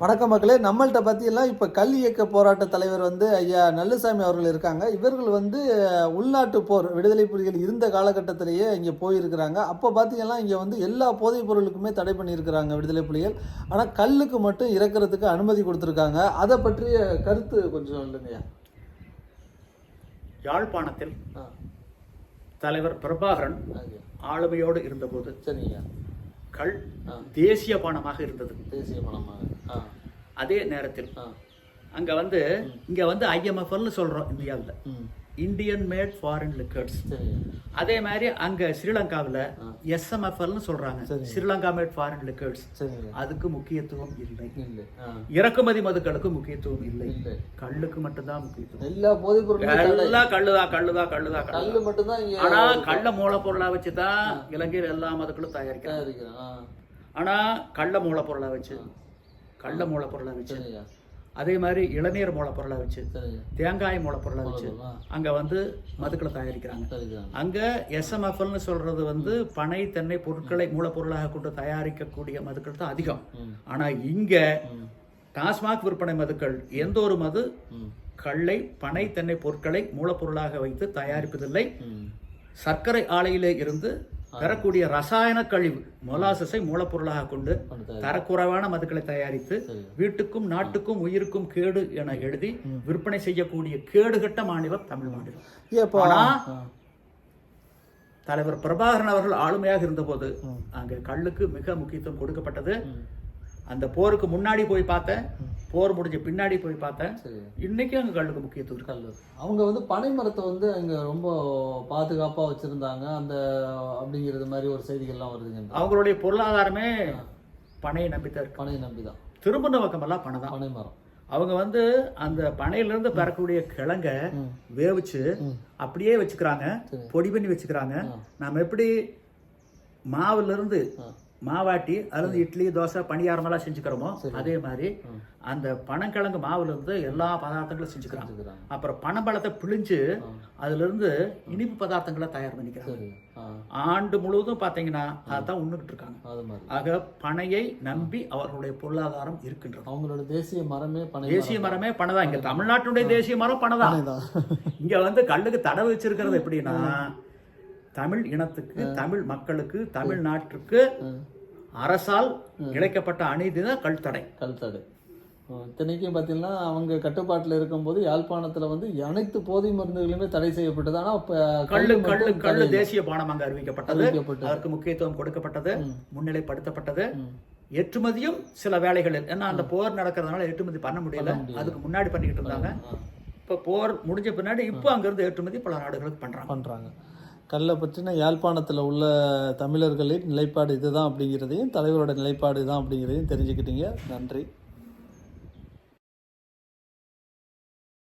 வணக்கம் மக்களே நம்மள்ட்ட பற்றியெல்லாம் இப்போ கல் இயக்க போராட்ட தலைவர் வந்து ஐயா நல்லுசாமி அவர்கள் இருக்காங்க. இவர்கள் வந்து உள்நாட்டு போர் விடுதலை புலிகள் இருந்த காலகட்டத்திலேயே இங்கே போயிருக்கிறாங்க. அப்போ பார்த்தீங்கன்னா இங்கே வந்து எல்லா போதைப் பொருளுக்குமே தடை பண்ணியிருக்கிறாங்க விடுதலை புலிகள். ஆனால் கல்லுக்கு மட்டும் இறக்குறதுக்கு அனுமதி கொடுத்துருக்காங்க. அதை பற்றிய கருத்து கொஞ்சம் இல்லைங்கய்யா யாழ்ப்பாணத்தில் தலைவர் பிரபாகரன். ஆளுமையோடு இருந்தபோது சரிங்கய்யா கள் ஆ. தேசிய பானமாக இருந்தது. தேசிய பணமாக ஆ அதே நேரத்தில் அங்க வந்து இங்க வந்து ஐஎம்எஃப்னு சொல்றோம் இந்தியாவில். இந்தியன் மேட் ஃபாரின் லிக்கர்ஸ் அதே மாதிரி அங்க ஸ்ரீலங்காவில் ஆ. எஸ்எம்எஃப்னு சொல்றாங்க. ஸ்ரீலங்கா மேட் ஃபாரின் லிக்கர்ஸ் அதுக்கு முக்கியத்துவம் இல்லை. இறக்குமதி மதுக்களுக்கு முக்கியத்துவம் இல்லை. கல்லுக்கு மட்டும்தான் முக்கியத்துவம். எல்லா போதைப் பொருளும் எல்லாம் கல்லுதான் கல்லுதான் கல்லுதான் கல்லு மட்டும்தான் ஆனா கள்ள மூலப்பொருளா வச்சுதான் இலங்கையில் எல்லா மதுக்களும் தயாரிக்கிறாங்க. ஆனா கள்ள மூலப்பொருளா வச்சு கள்ள மூலப்பொருளா வச்சு. அதே மாதிரி இளநீர் மூலப்பொருளா வச்சு தேங்காய் மூலப்பொருளா வச்சு அங்க வந்து மதுக்களை தயாரிக்கிறாங்க. அங்க எஸ்எம்எஃப்னு சொல்றது வந்து பனை தென்னை பொருட்களை மூலப்பொருளாக கொண்டு தயாரிக்கக்கூடிய மதுக்கள் தான் அதிகம். ம். ஆனா இங்க டாஸ்மாக் விற்பனை மதுக்கள் எந்த ஒரு மது கள்ளை பனை தென்னை பொருட்களை மூலப்பொருளாக வைத்து தயாரிப்பதில்லை. சர்க்கரை ஆலையிலே இருந்து பெறக்கூடிய ரசாயன கழிவு மொலாசஸை மூலப்பொருளாக கொண்டு தரக்குறைவான மதுக்களை தயாரித்து வீட்டுக்கும் நாட்டுக்கும் உயிருக்கும் கேடு என எழுதி விற்பனை செய்யக்கூடிய கேடுகட்ட மாநிலம் தமிழ் மாநிலம் ஆனா தலைவர் பிரபாகரன் அவர்கள் ஆளுமையாக இருந்தபோது. அங்க கல்லுக்கு மிக முக்கியத்துவம் கொடுக்கப்பட்டது. அந்த போருக்கு முன்னாடி போய் பார்த்தேன். போர் முடிஞ்ச பின்னாடி போய் பார்த்தேன். சரி. இன்னைக்கு அங்க கல்லுக்கு முக்கியத்துவம் கல்லு. அவங்க வந்து பனை மரத்தை வந்து அங்க ரொம்ப பாதுகாப்பா வச்சிருந்தாங்க. அந்த அப்படிங்கிறது மாதிரி ஒரு செய்திகள்லாம் வருதுங்க. அவங்களுடைய பொருளாதாரமே பனையை நம்பித்தான் இருக்கு. பனை நம்பிதான். திரும்ப நோக்கமெல்லாம் பனை தான். பனை மரம். அவங்க வந்து அந்த பனையிலிருந்து பெறக்கூடிய கிழங்க. வேவிச்சு. அப்படியே வச்சுக்கிறாங்க. பொடி பண்ணி வச்சுக்கிறாங்க. நம்ம எப்படி மாவுல இருந்து. மாவாட்டி அதுல இட்லி தோசை பணியாரமெல்லாம் செஞ்சுக்கிறோமோ அதே மாதிரி. அந்த பனங்கிழங்கு மாவுல இருந்து எல்லா பதார்த்தங்களும் செஞ்சுக்கிறாங்க அப்புறம் பனம்பழத்தை பிழிஞ்சு ஆ. அதுல இருந்து இனிப்பு பதார்த்தங்களை தயார் பண்ணிக்கிறாங்க ஆண்டு முழுவதும் பாத்தீங்கன்னா அதான் உண்ணுகிட்டு இருக்காங்க. அது மாதிரி. ஆக பனையை நம்பி அவர்களுடைய பொருளாதாரம் இருக்கின்றது. அவங்களோட தேசிய மரமே பனை தேசிய மரமே பனைதான். இங்க தமிழ்நாட்டுடைய தேசிய மரம் பனைதான். தான் இங்க வந்து கல்லுக்கு தடை வச்சிருக்கிறது எப்படின்னா தமிழ் இனத்துக்கு தமிழ் மக்களுக்கு தமிழ்நாட்டுக்கு அரசால் இழைக்கப்பட்ட அநீதி தான் கல் தடை கல் தடை ஆ, இத்தனைக்கும் பார்த்தீங்கன்னா அவங்க கட்டுப்பாட்டில் இருக்கும்போது யாழ்ப்பாணத்தில் வந்து அனைத்து போதை மருந்துகளுமே தடை செய்யப்பட்டது. ஆனால் இப்போ கல்லு கல்லு கல்லு தேசிய பானம் அங்க அறிவிக்கப்பட்டது. அதற்கு முக்கியத்துவம் கொடுக்கப்பட்டது. முன்னிலைப்படுத்தப்பட்டது. ஏற்றுமதியும் சில வேலைகளில். ஏன்னா அந்த போர் நடக்கிறதுனால ஏற்றுமதி பண்ண முடியல. அதுக்கு முன்னாடி பண்ணிக்கிட்டு இருந்தாங்க. இப்ப போர் முடிஞ்ச பின்னாடி இப்போ அங்கிருந்து ஏற்றுமதி பல நாடுகளுக்கு பண்றாங்க. பண்ணுறாங்க கல்லை பற்றின யாழ்ப்பாணத்தில் உள்ள தமிழர்களின் நிலைப்பாடு இதுதான் அப்படிங்கிறதையும் தலைவரோட நிலைப்பாடு தான் அப்படிங்கிறதையும் தெரிஞ்சுக்கிட்டீங்க. நன்றி.